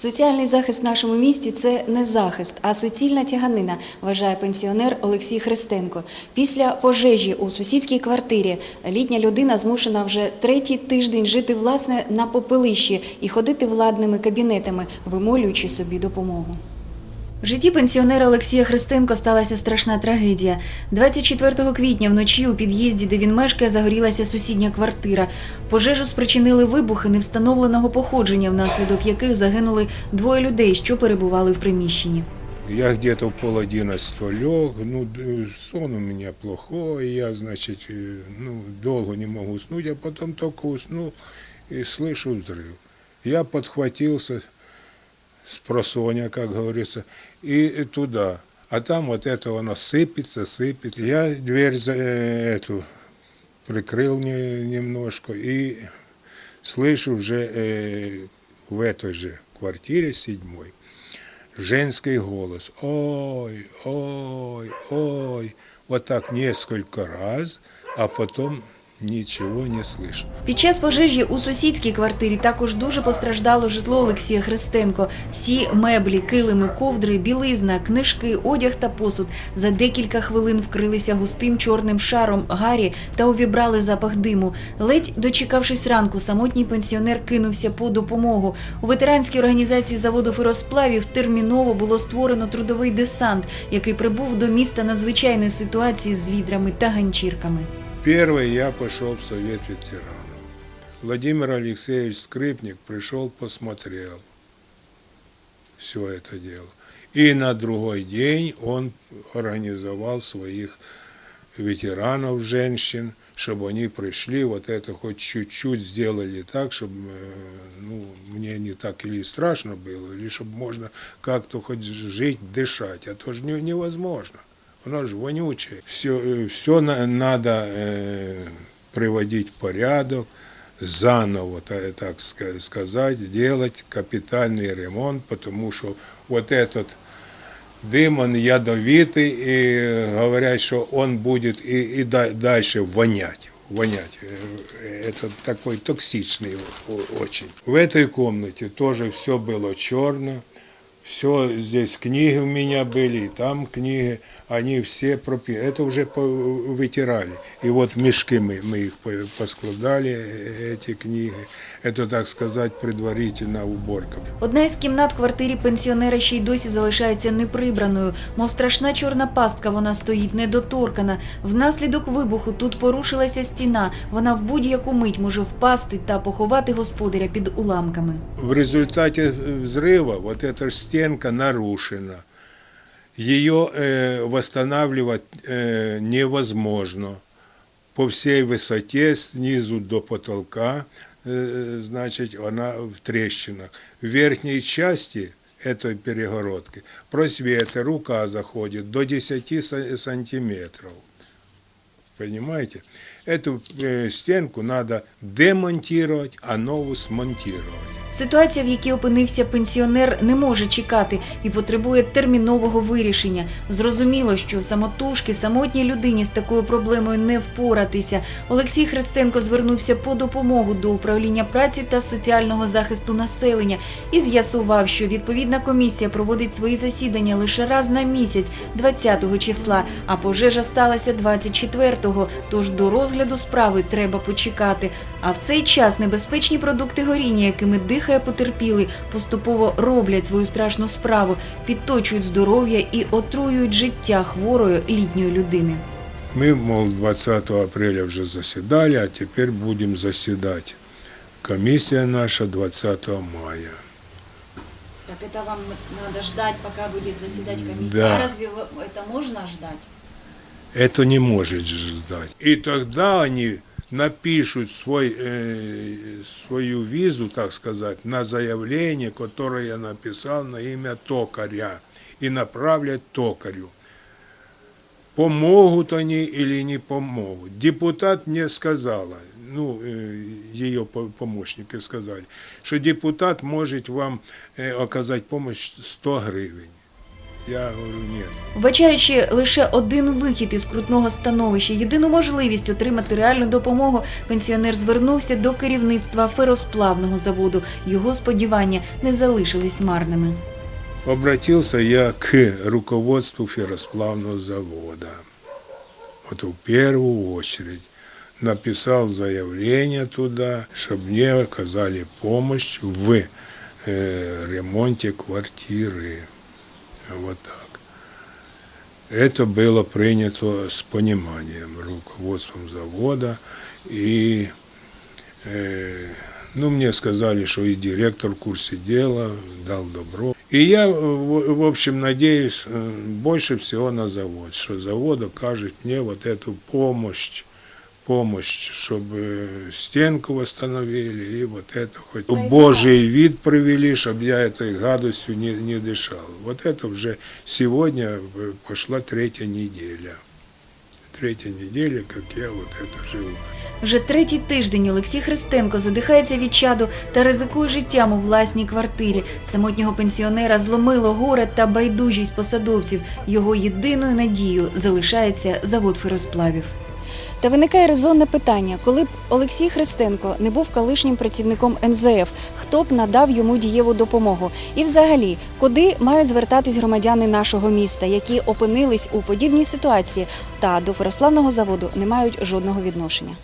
Соціальний захист в нашому місті це не захист, а суцільна тяганина, вважає пенсіонер Олексій Христенко. Після пожежі у сусідській квартирі літня людина змушена вже третій тиждень жити власне на попелищі і ходити владними кабінетами, вимолюючи собі допомогу. В житті пенсіонера Олексія Христенко сталася страшна трагедія. 24 квітня вночі у під'їзді, де він мешкає, загорілася сусідня квартира. Пожежу спричинили вибухи невстановленого походження, внаслідок яких загинули двоє людей, що перебували в приміщенні. Я где-то в пол одиннадцатого лег, ну, д- сон у меня плохой, я, значит, э, ну, долго не могу уснуть, а потом только усну и слышу взрыв. Я подхватился с просоня, как говорится, и туда. А там вот это оно сыпется, сыпется. Я дверь за, э, эту прикрыл не- немножко и слышу уже э, в этой же квартире седьмой женский голос. Ой, ой, ой. Вот так несколько раз, а потом ничего не слышу. Під час пожежі у сусідській квартирі також дуже постраждало житло Олексія Христенко. Всі меблі, килими, ковдри, білизна, книжки, одяг та посуд за декілька хвилин вкрилися густим чорним шаром гарі та увібрали запах диму. Ледь дочекавшись ранку, самотній пенсіонер кинувся по допомогу. У ветеранській організації заводу феросплавів терміново було створено трудовий десант, який прибув до міста надзвичайної ситуації з відрами та ганчірками. Первый я пошел в Совет ветеранов. Владимир Алексеевич Скрипник пришел, посмотрел все это дело. И на другой день он организовал своих ветеранов, женщин, чтобы они пришли, вот это хоть чуть-чуть сделали так, чтобы ну, мне не так или страшно было, или чтобы можно как-то хоть жить, дышать, а то же не- невозможно. Оно же вонючее. Все, все надо э, приводить в порядок, заново, та- так ска- сказать, делать капитальный ремонт, потому что вот этот дым, он ядовитый, и говорят, что он будет и, и да- дальше вонять. вонять. Э, Это такой токсичный о- очень. В этой комнате тоже все было черно. Все, здесь книги у меня были, и там книги, они все пропи... Это уже по- вытирали. И вот мешки мы, мы их по- поскладали, э, эти книги. Это, так сказать, предварительная уборка. Одна із кімнат в квартирі пенсіонера ще й досі залишається неприбраною. Мов страшна чорна пастка, вона стоїть недоторкана. Внаслідок вибуху тут порушилася стіна. Вона в будь-яку мить може впасти та поховати господаря під уламками. В результате взрыва вот эта ж стенка нарушена. Ее э, восстанавливать э, невозможно. По всей высоте, снизу до потолка, э, значит, она в трещинах. В верхней части этой перегородки просветы, рука заходит до 10 са- сантиметров. Понимаете? Эту э, стенку надо демонтировать, а новую смонтировать. Ситуація, в якій опинився пенсіонер, не може чекати і потребує термінового вирішення. Зрозуміло, що самотужки самотній людині з такою проблемою не впоратися. Олексій Христенко звернувся по допомогу до управління праці та соціального захисту населення і з'ясував, що відповідна комісія проводить свої засідання лише раз на місяць, 20 числа, а пожежа сталася 24-го, тож до розгляду справи треба почекати. А в цей час небезпечні продукти горіння, якими дихає потерпілий, поступово роблять свою страшну справу, підточують здоров'я і отруюють життя хворої літньої людини. Мы, мол, 20 апреля уже заседали, а теперь будем заседать. Комиссия наша 20 мая. Так это вам надо ждать, пока будет заседать комиссия. Да. А разве это можно ждать? Это не может ждать. И тогда они напишут свой, э, свою визу, так сказать, на заявление, которое я написал на имя токаря, и направлять токарю. Помогут они или не помогут. Депутат мне сказала, ну, э, ее по- помощники сказали, что депутат может вам э, оказать помощь 100 гривен. Я говорю, нет. Вбачаючи лише один вихід із крутного становища, єдину можливість отримати реальну допомогу, пенсіонер звернувся до керівництва феросплавного заводу. Його сподівання не залишились марними. Обратился я к руководству ферросплавного завода. Вот в первую очередь написал заявление туда, чтобы мне оказали помощь в э, ремонте квартиры. Вот так. Это было принято с пониманием руководством завода. И э, ну, мне сказали, что и директор в курсе дела, дал добро. И я, в в общем, надеюсь э, больше всего на завод, что завод окажет мне вот эту помощь, помощь, чтобы стенку восстановили и вот это хоть Божий вид привели, чтобы я этой гадостью не, не дышал. Вот это уже сегодня э, пошла третья неделя. Третья неделя, как я вот это живу. Вже третій тиждень Олексій Христенко задихається від чаду та ризикує життям у власній квартирі. Самотнього пенсіонера зломило горе та байдужість посадовців. Його єдиною надією залишається завод феросплавів. Та виникає резонне питання: коли б Олексій Христенко не був колишнім працівником НЗФ, хто б надав йому дієву допомогу? І взагалі, куди мають звертатись громадяни нашого міста, які опинились у подібній ситуації та до феросплавного заводу не мають жодного відношення?